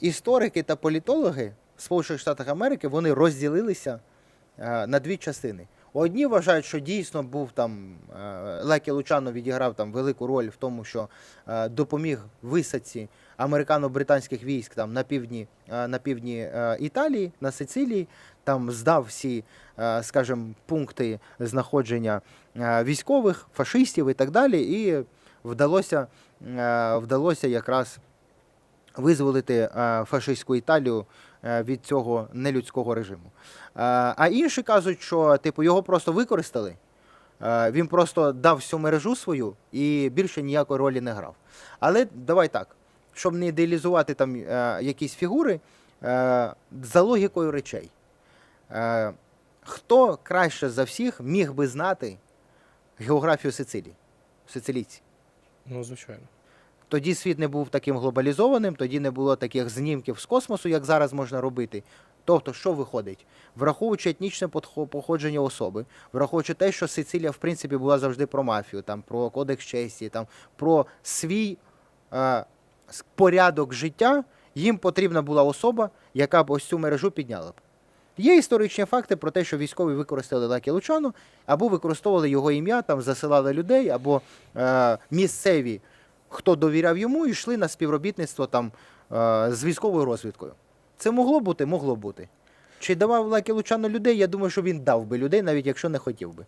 історики та політологи Сполучених Штатах Америки вони розділилися е, на дві частини. Одні вважають, що дійсно був там е, Лекі Лучано відіграв там велику роль в тому, що е, допоміг висадці американо-британських військ там на півдні, на півдні Італії, на Сицилії, там здав всі, скажімо, пункти знаходження військових, фашистів і так далі, і вдалося, вдалося якраз визволити е, фашистську Італію е, від цього нелюдського режиму. Е, А інші кажуть, що типу його просто використали. Він просто дав всю мережу свою і більше ніякої ролі не грав. Але давай так, щоб не ідеалізувати там якісь фігури, за логікою речей. Хто краще за всіх міг би знати географію Сицилії? Сицилійці? Ну, звичайно. Тоді світ не був таким глобалізованим, тоді не було таких знімків з космосу, як зараз можна робити. Тобто, що виходить? Враховуючи етнічне походження особи, враховуючи те, що Сицилія, в принципі, була завжди про мафію, там, про кодекс честі, там, про свій е, порядок життя, їм потрібна була особа, яка б ось цю мережу підняла б. Є історичні факти про те, що військові використали Лакі Лучану, або використовували його ім'я, там засилали людей, або е, місцеві, хто довіряв йому, йшли на співробітництво там е, з військовою розвідкою. Це могло бути, могло бути. Чи давав Лакі Лучано людей? Я думаю, що він дав би людей, навіть якщо не хотів би.